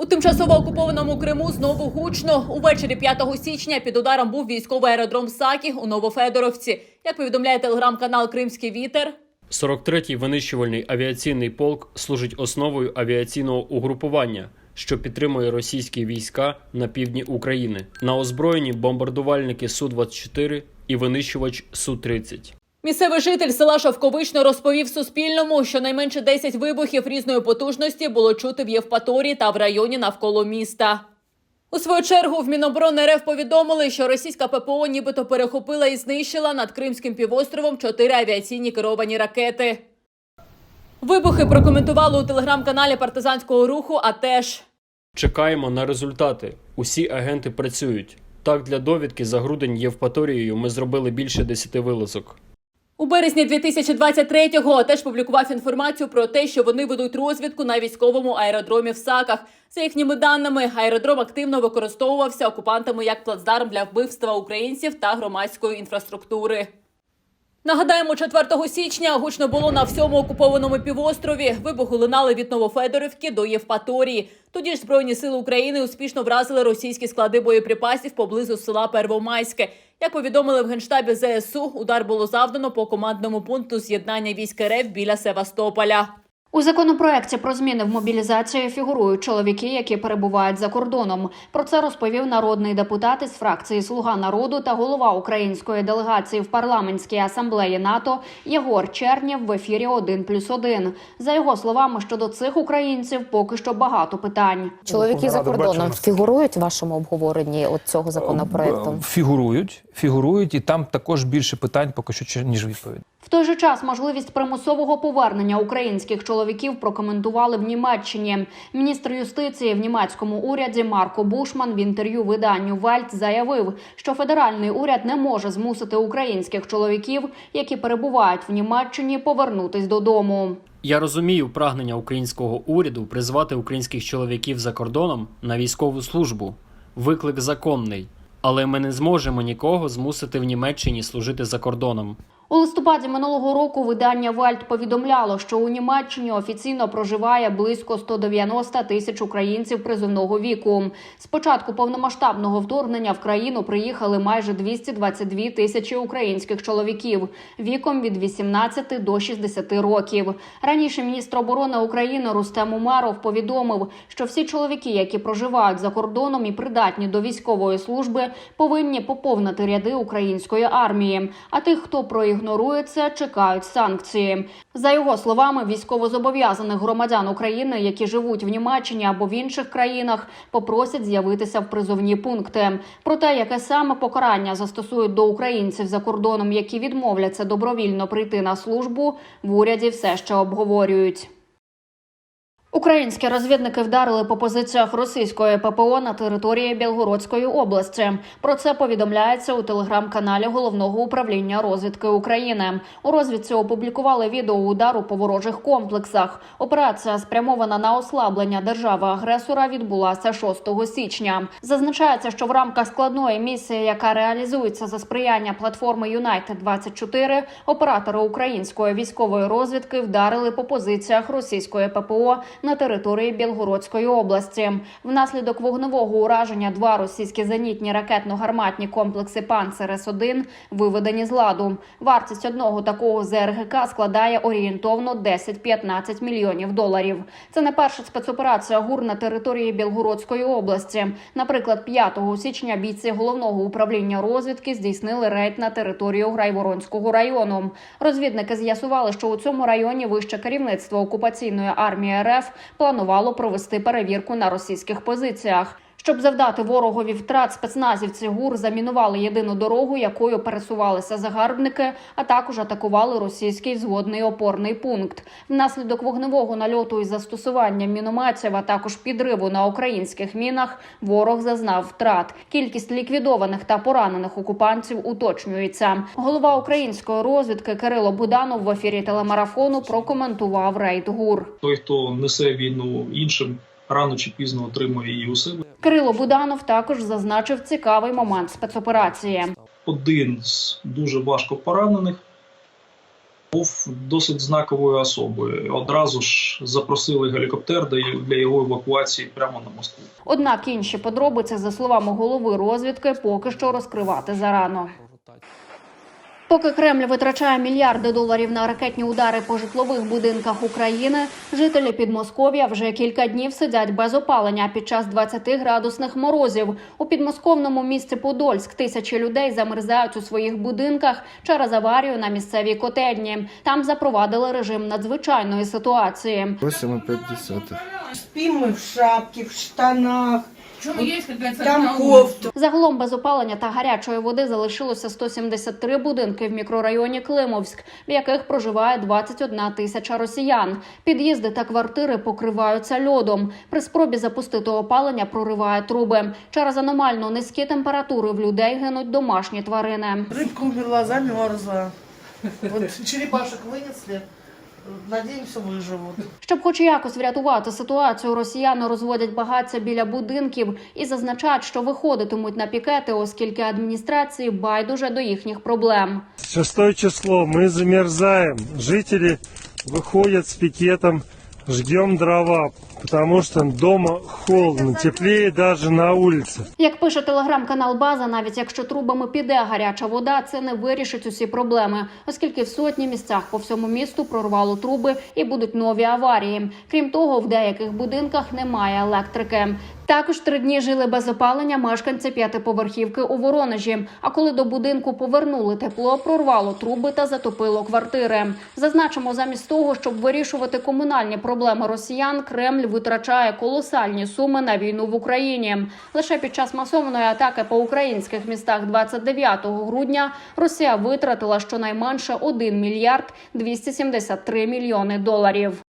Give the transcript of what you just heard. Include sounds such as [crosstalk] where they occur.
У тимчасово окупованому Криму знову гучно. Увечері 5 січня під ударом був військовий аеродром Сакі у Новофедоровці. Як повідомляє телеграм-канал Кримський вітер. 43-й винищувальний авіаційний полк служить основою авіаційного угрупування, що підтримує російські війська на півдні України. На озброєнні бомбардувальники Су-24 і винищувач Су-30. Місцевий житель села Шовковично розповів Суспільному, що найменше 10 вибухів різної потужності було чути в Євпаторії та в районі навколо міста. У свою чергу в Міноборони РФ повідомили, що російська ППО нібито перехопила і знищила над Кримським півостровом чотири авіаційні керовані ракети. Вибухи прокоментували у телеграм-каналі партизанського руху, а теж. Чекаємо на результати. Усі агенти працюють. Так, для довідки за грудень Євпаторією ми зробили більше 10 вилазок. У березні 2023-го теж публікував інформацію про те, що вони ведуть розвідку на військовому аеродромі в Саках. За їхніми даними, аеродром активно використовувався окупантами як плацдарм для вбивства українців та громадської інфраструктури. Нагадаємо, 4 січня гучно було на всьому окупованому півострові. Вибухи лунали від Новофедорівки до Євпаторії. Тоді ж Збройні сили України успішно вразили російські склади боєприпасів поблизу села Первомайське. Як повідомили в генштабі ЗСУ, удар було завдано по командному пункту з'єднання військ РФ біля Севастополя. У законопроекті про зміни в мобілізації фігурують чоловіки, які перебувають за кордоном. Про це розповів народний депутат із фракції Слуга народу та голова української делегації в парламентській асамблеї НАТО Єгор Чернєв в ефірі «1+,1». За його словами, щодо цих українців поки що багато питань. Чоловіки за кордоном фігурують в вашому обговоренні от цього законопроекту? Е, Фігурують, фігурують, і там також більше питань поки що чи- ніж відповідь. В той же час можливість примусового повернення українських чоловіків прокоментували в Німеччині. Міністр юстиції в німецькому уряді Марко Бушман в інтерв'ю виданню Вальт заявив, що федеральний уряд не може змусити українських чоловіків, які перебувають в Німеччині, повернутись додому. Я розумію прагнення українського уряду призвати українських чоловіків за кордоном на військову службу. Виклик законний, але ми не зможемо нікого змусити в Німеччині служити за кордоном. У листопаді минулого року видання Вальт повідомляло, що у Німеччині офіційно проживає близько 190 тисяч українців призовного віку. З початку повномасштабного вторгнення в країну приїхали майже 222 тисячі українських чоловіків віком від 18 до 60 років. Раніше міністр оборони України Рустем Умеров повідомив, що всі чоловіки, які проживають за кордоном і придатні до військової служби, повинні поповнити ряди української армії. А тих, хто проігнорує це, чекають санкції. За його словами, військовозобов'язаних громадян України, які живуть в Німеччині або в інших країнах, попросять з'явитися в призовні пункти. Про те, яке саме покарання застосують до українців за кордоном, які відмовляться добровільно прийти на службу, в уряді все ще обговорюють. Українські розвідники вдарили по позиціях російської ППО на території Білгородської області. Про це повідомляється у телеграм-каналі головного управління розвідки України. У розвідці опублікували відео удару по ворожих комплексах. Операція, спрямована на ослаблення держави-агресора, відбулася 6 січня. Зазначається, що в рамках складної місії, яка реалізується за сприяння платформи Юнайтед 24 оператори української військової розвідки вдарили по позиціях російської ППО на території Білгородської області. Внаслідок вогневого ураження два російські зенітні ракетно-гарматні комплекси Панцер С-1 виведені з ладу. Вартість одного такого ЗРГК складає орієнтовно 10-15 мільйонів доларів. Це не перша спецоперація ГУР на території Білгородської області. Наприклад, 5 січня бійці головного управління розвідки здійснили рейд на територію Грайворонського району. Розвідники з'ясували, що у цьому районі вище керівництво окупаційної армії РФ планувало провести перевірку на російських позиціях. Щоб завдати ворогові втрат, спецназівці ГУР замінували єдину дорогу, якою пересувалися загарбники, а також атакували російський згодний опорний пункт. Внаслідок вогневого нальоту із застосуванням мінометів, а також підриву на українських мінах, ворог зазнав втрат. Кількість ліквідованих та поранених окупантів уточнюється. Голова української розвідки Кирило Буданов в ефірі телемарафону прокоментував рейд ГУР. той, хто несе війну іншим, рано чи пізно отримує її у себе. Кирило Буданов також зазначив цікавий момент спецоперації. Один з дуже важко поранених був досить знаковою особою. Одразу ж запросили гелікоптер для- для його евакуації прямо на Москву. Однак інші подробиці, за словами голови розвідки, поки що розкривати зарано. Поки Кремль витрачає мільярди доларів на ракетні удари по житлових будинках України, жителі Підмосков'я вже кілька днів сидять без опалення під час 20-градусних морозів. У підмосковному місті Подольськ тисячі людей замерзають у своїх будинках через аварію на місцевій котельні. Там запровадили режим надзвичайної ситуації. 8,5. Спим мы в шапке, в штанах, Есть какая-то там кофту. Загалом без опалення та гарячої води залишилося 173 будинки в мікрорайоні Климовськ, в яких проживає 21 тисяча росіян. Під'їзди та квартири покриваються льодом. При спробі запустити опалення прориває труби. Через аномально низькі температури в людей гинуть домашні тварини. Рыбка умерла, замерзла. Вот [laughs] черепашек вынесли. Надеемся, выживут. Щоб хоч якось врятувати ситуацію, росіяни розводять багаття біля будинків і зазначають, що виходитимуть на пікети, оскільки адміністрації байдуже до їхніх проблем. Шестое число. Мы замерзаем. Жители выходят с пикетом. Ждем дрова, потому что дома холодно, теплее даже на улице. Як пише телеграм-канал База, навіть якщо трубами піде гаряча вода, це не вирішить усі проблеми, оскільки в сотні місцях по всьому місту прорвало труби і будуть нові аварії. Крім того, в деяких будинках немає електрики. Також три дні жили без опалення мешканці п'ятиповерхівки у Воронежі. А коли до будинку повернули тепло, прорвало труби та затопило квартири. Зазначимо, замість того, щоб вирішувати комунальні проблеми росіян, Кремль витрачає колосальні суми на війну в Україні. Лише під час масованої атаки по українських містах 29 грудня Росія витратила щонайменше 1 мільярд 273 мільйони доларів.